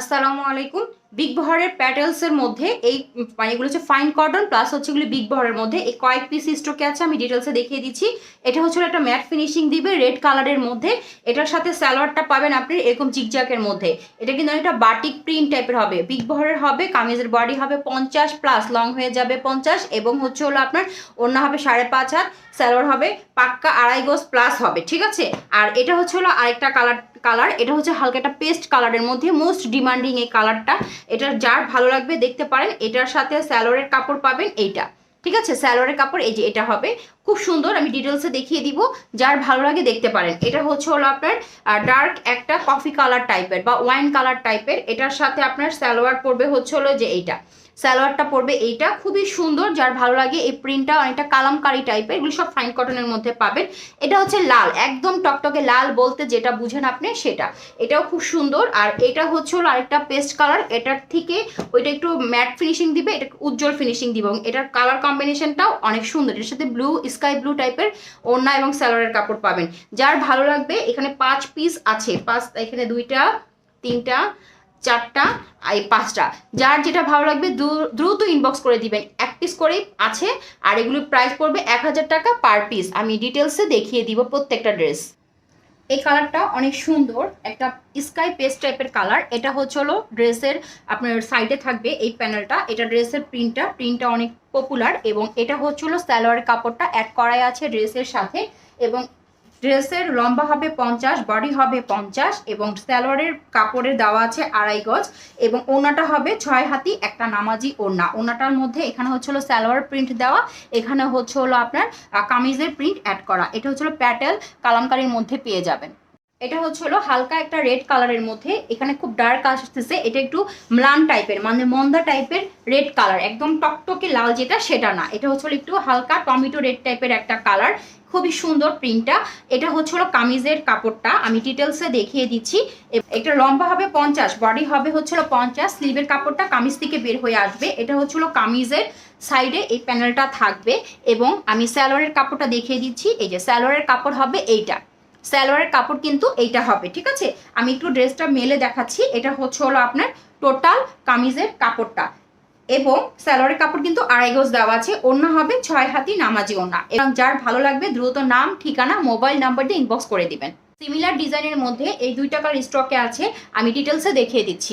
আসসালামু আলাইকুম। বিগ বহরের প্যাটেলসের মধ্যে এই মানে এগুলো হচ্ছে ফাইন কটন প্লাস হচ্ছে এগুলো বিগ বহরের মধ্যে। এই কয়েক পিস স্টকে আছে, আমি ডিটেলসে দেখিয়ে দিচ্ছি। এটা হচ্ছে একটা ম্যাট ফিনিশিং দিবে রেড কালারের মধ্যে। এটার সাথে সালোয়ারটা পাবেন আপনি এরকম জিগজ্যাকের মধ্যে। এটা কিন্তু একটা বাটিক প্রিন্ট টাইপের হবে। বিগ বহরের হবে, কামিজের বডি হবে পঞ্চাশ প্লাস লং হয়ে যাবে পঞ্চাশ। এবং হচ্ছে হলো আপনার অন্য হবে সাড়ে পাঁচ হাত সালোয়ার হবে পাক্কা আড়াই গোজ প্লাস হবে, ঠিক আছে? আর এটা হচ্ছে হলো আরেকটা কালার কালার এটা হচ্ছে হালকা একটা পেস্ট কালারের মধ্যে মোস্ট ডিমান্ডিং এই কালারটা এটা যার ভালো লাগবে দেখতে পারেন, এটার সাথে স্যালোয়ারের কাপড় পাবেন এইটা। ঠিক আছে? স্যালোয়ারের কাপড়, এই যে এটা হবে। খুব সুন্দর, আমি ডিটেলসে দেখিয়ে দিব, যার ভালো লাগে দেখতে পারেন। এটা হচ্ছে হলো আপনার ডার্ক একটা কফি কালার টাইপের বা ওয়াইন কালার টাইপের এটার সাথে আপনার স্যালোয়ার পড়বে হচ্ছে হলো যে এইটা। সালোয়ারটা পড়বে এইটা, খুবই সুন্দর, যার ভালো লাগে এই প্রিন্টটা অনেকটা কালামকারি টাইপের এগুলো সব ফাইন কটনের মধ্যে পাবেন। এটা হচ্ছে লাল, একদম টকটকে লাল বলতে যেটা বুঝেন আপনি সেটা। এটাও খুব সুন্দর, আর এটা হচ্ছে হলো আরেকটা পেস্ট কালার এটার থেকে ওইটা একটু ম্যাট ফিনিশিং দিবে, এটা উজ্জ্বল ফিনিশিং দিবে, এবং এটার কালার কম্বিনেশনটাও অনেক সুন্দর। এটার সাথে ব্লু স্কাই ব্লু টাইপের ওড়না এবং স্যালোয়ারের কাপড় পাবেন। যার ভালো লাগবে, এখানে পাঁচ পিস আছে। পাঁচ, এখানে দুইটা, তিনটা, চারটা, এই পাঁচটা। যার যেটা ভালো লাগবে, দ্রু- দ্রুত ইনবক্স করে দিবেন। এক পিস করেই আছে, আর এগুলোর প্রাইস পড়বে এক হাজার টাকা পার পিস আমি ডিটেলসে দেখিয়ে দিব প্রত্যেকটা ড্রেস এই কালারটা অনেক সুন্দর, একটা স্কাই পেস্ট টাইপের কালার এটা হচ্ছে হলো ড্রেসের আপনার সাইডে থাকবে এই প্যানেলটা এটা ড্রেসের প্রিন্টটা প্রিন্টটা অনেক পপুলার এবং এটা হচ্ছে হলো সালোয়ার কাপড়টা অ্যাড করাই আছে ড্রেসের সাথে এবং ড্রেসের লম্বা হবে পঞ্চাশ, বডি হবে পঞ্চাশ এবং স্যালোয়ারের কাপড়ের দেওয়া আছে আড়াই গজ এবং ওনাটা হবে ছয় হাতি, একটা নামাজি ওড়না। ওনাটার মধ্যে এখানে হচ্ছে হলো স্যালোয়ার প্রিন্ট দেওয়া, এখানে হচ্ছে হলো আপনার কামিজের প্রিন্ট অ্যাড করা। এটা হচ্ছে হলো প্যাটেল কালামকারির মধ্যে পেয়ে যাবেন। এটা হচ্ছে হলো হালকা একটা রেড কালারের মধ্যে, এখানে খুব ডার্ক আসতেছে, এটা একটু ম্লান টাইপের মানে মন্দা টাইপের রেড কালার একদম টকটকে লাল যেটা, সেটা না। এটা হচ্ছে একটু হালকা টমেটো রেড টাইপের একটা কালার খুবই সুন্দর প্রিন্টটা এটা হচ্ছে হলো কামিজের কাপড়টা। আমি ডিটেলসে দেখিয়ে দিচ্ছি। এটা লম্বা হবে পঞ্চাশ, বডি হবে হচ্ছে হলো পঞ্চাশ। স্লিভের কাপড়টা কামিজ থেকে বের হয়ে আসবে। এটা হচ্ছে হলো কামিজের সাইডে এই প্যানেলটা থাকবে এবং আমি স্যালোয়ারের কাপড়টা দেখিয়ে দিচ্ছি। এই যে স্যালোয়ারের কাপড় হবে এইটা। স্যালোয়ারের কাপড় কিন্তু এইটা হবে, ঠিক আছে? আমি একটু ড্রেসটা মেলে দেখাচ্ছি। এটা হচ্ছে হলো আপনার টোটাল কামিজের কাপড়টা। এবং স্যালোয়ারের কাপড় কিন্তু আড়াই গোজ দেওয়া আছে অন্য হবে ছয় হাতি নামাজি ওনা এবং যার ভালো লাগবে দ্রুত নাম, ঠিকানা, মোবাইল নাম্বার দিয়ে ইনবক্স করে দিবেন। সিমিলার ডিজাইনের মধ্যে এই দুই টাকার স্টকে আছে, আমি ডিটেলসে দেখিয়ে দিচ্ছি।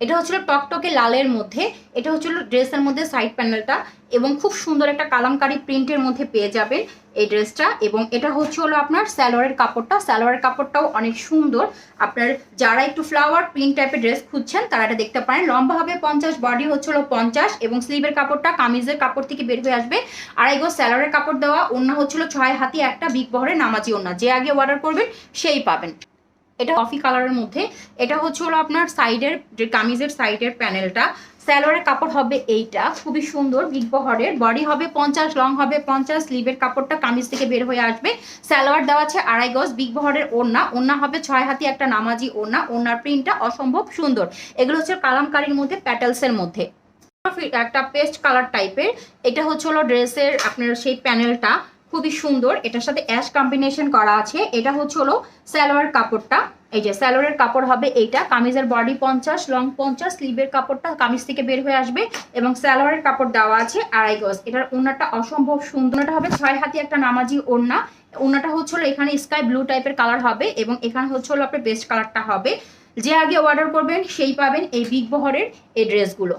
এটা হচ্ছিল টকটকে লালের মধ্যে, এটা হচ্ছিল ড্রেসের মধ্যে সাইড প্যানেলটা এবং খুব সুন্দর একটা কালামকারি প্রিন্টের মধ্যে পেয়ে যাবেন এই ড্রেসটা এবং এটা হচ্ছে হলো আপনার স্যালোয়ারের কাপড়টা। স্যালোয়ারের কাপড়টাও অনেক সুন্দর। আপনার যারা একটু ফ্লাওয়ার প্রিন্ট টাইপের ড্রেস খুঁজছেন, তারা এটা দেখতে পারেন। লম্বা হবে পঞ্চাশ বডি হচ্ছে হলো পঞ্চাশ এবং স্লিভের কাপড়টা কামিজের কাপড় থেকে বের হয়ে আসবে। আড়াই গো স্যালোয়ারের কাপড় দেওয়া ওন্না হচ্ছিল ছয় হাতি, একটা বিগ বহরের নামাজি ওন্না যে আগে অর্ডার করবেন, সেই পাবেন। এটা কফি কালারের মধ্যে। এটা হচ্ছে হলো আপনার সাইডের যে কামিজের সাইডের প্যানেলটা স্যালোয়ারের কাপড় হবে এইটা, খুবই সুন্দর বিগ বহরের বডি হবে পঞ্চাশ লং হবে পঞ্চাশ স্লিভের কাপড়টা কামিজ থেকে বের হয়ে আসবে। স্যালোয়ার দেওয়া আছে আড়াই গজ বিগ বহরের ওড়না। ওড়না হবে ছয় হাতি, একটা নামাজি ওড়না। ওড়নার প্রিন্টটা অসম্ভব সুন্দর। এগুলো হচ্ছে কালামকারির মধ্যে প্যাটেলসের মধ্যে। একটা পেস্ট কালার টাইপের এটা হচ্ছে হলো ড্রেসের আপনার সেই প্যানেলটা খুবই সুন্দর। এটার সাথে অ্যাশ কম্বিনেশন করা আছে। এটা হচ্ছে হলো স্যালোয়ার কাপড়টা। এই যে স্যালোয়ারের কাপড় হবে এইটা কামিজের বডি পঞ্চাশ লং পঞ্চাশ স্লিভের কাপড়টা কামিজ থেকে বের হয়ে আসবে এবং স্যালোয়ারের কাপড় দেওয়া আছে আড়াই গজ। এটার ওড়নাটা অসম্ভব সুন্দর। ওড়নাটা হবে ছয় হাতি একটা নামাজি ওড়না। ওড়নাটা হচ্ছে হলো এখানে স্কাই ব্লু টাইপের কালার হবে এবং এখানে হচ্ছে হলো আপনার বেস্ট কালারটা হবে। যে আগে অর্ডার করবেন সেই পাবেন এই বিগ বহরের এই ড্রেসগুলো